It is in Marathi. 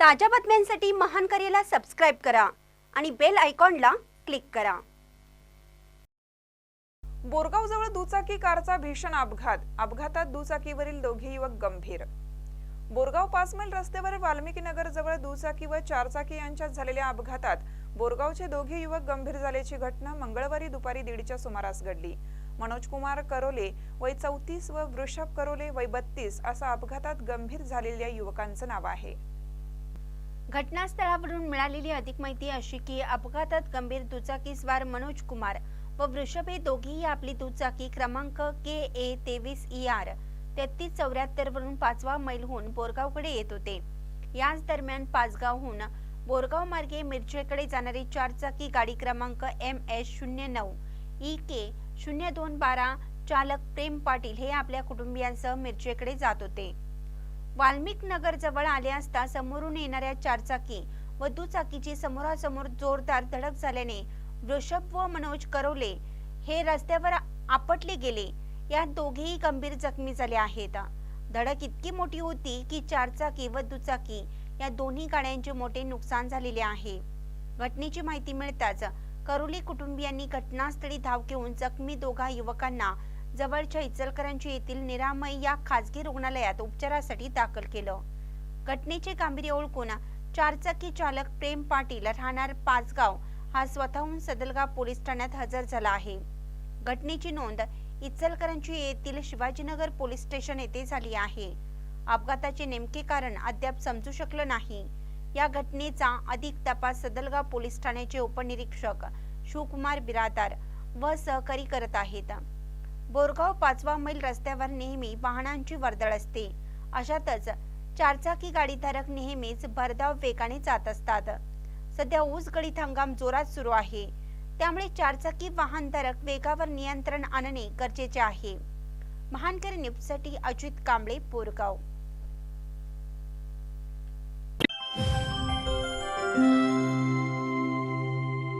ताज्या बातम्यांसाठी महान करेला सबस्क्राईब करा आणि बेल आयकॉनला क्लिक करा. बोरगावजवळ दुचाकी कारचा भीषण अपघात. अपघातात दुचाकीवरील दोघे युवक गंभीर. बोरगाव पाच मैल रस्त्यावर वाल्मिकी नगर जवळ दुचाकी व चारचाकी यांच्यात झालेल्या अपघातात बोरगावचे दोघे युवक गंभीर झाल्याची घटना मंगळवारी दुपारी दीडच्या सुमारास घडली. मनोज कुमार करोले वय चौतीस व वृषभ करोले वय बत्तीस असा अपघातात गंभीर झालेल्या युवकांचं नाव आहे. घटनास्थळावरून मिळालेली अधिक माहिती अशी की अपघातात गंभीर दुचाकीस्वार मनोज कुमार व वृषभ हे दोघेही आपली दुचाकी क्रमांक के ए तेवीस ई आर तेहतीस चौऱ्याहत्तर वरून पाचवा मैलहून बोरगावकडे येत होते. याच दरम्यान पाचगावहून बोरगाव मार्गे मिरजेकडे जाणारी चारचाकी गाडी क्रमांक एम एस शून्य नऊ ई के शून्य दोन बारा चालक प्रेम पाटील हे आपल्या कुटुंबियांसह मिरजेकडे जात होते. वाल्मिक नगर जवळ आले असता समोरून येणाऱ्या चारचाकी व दुचाकीची समोरासमोर जोरदार धडक झाल्याने वृषभ व मनोज करवले हे रस्त्यावर आपटले गेले. या दोघेही गंभीर जखमी झाले आहेत. धडक इतकी मोठी होती की चारचाकी व दुचाकी या दोन्ही गाड्यांचे मोठे नुकसान झालेले आहे. घटनेची माहिती मिळताच करोली कुटुंबियांनी घटनास्थळी धाव घेऊन जखमी दोघा युवकांना जवळच्या इचलकरंजी येथील निरामय या खासगी रुग्णालयात उपचारासाठी दाखल केलं. घटनेचे गांभीर्य ओळखून चारचाकी चालक प्रेम पाटील राहणार पाचगाव हा स्वतःहून सदलगाव पोलीस ठाण्यात हजर झाला आहे. घटनेची नोंद इचलकरंजी येथील शिवाजीनगर पोलीस स्टेशन येथे झाली आहे. अपघाताचे नेमके कारण अद्याप समजू शकलं नाही. या घटनेचा अधिक तपास सदलगाव पोलीस ठाण्याचे उपनिरीक्षक शिवकुमार बिरादार व सहकारी करत आहेत. बोरगाव पाचवा मैल रस्त्यावर नेहमी वाहनांची वर्दळ असते. अशातच चारचाकी गाडीधारक नेहमीच भरधाव वेगाने जात असतात. सध्या ऊस गळीत हंगाम जोरात सुरू आहे. त्यामुळे चारचाकी वाहनधारक वेगावर नियंत्रण आणणे गरजेचे आहे. महानकर न्यूजसाठी अजित कांबळे बोरगाव.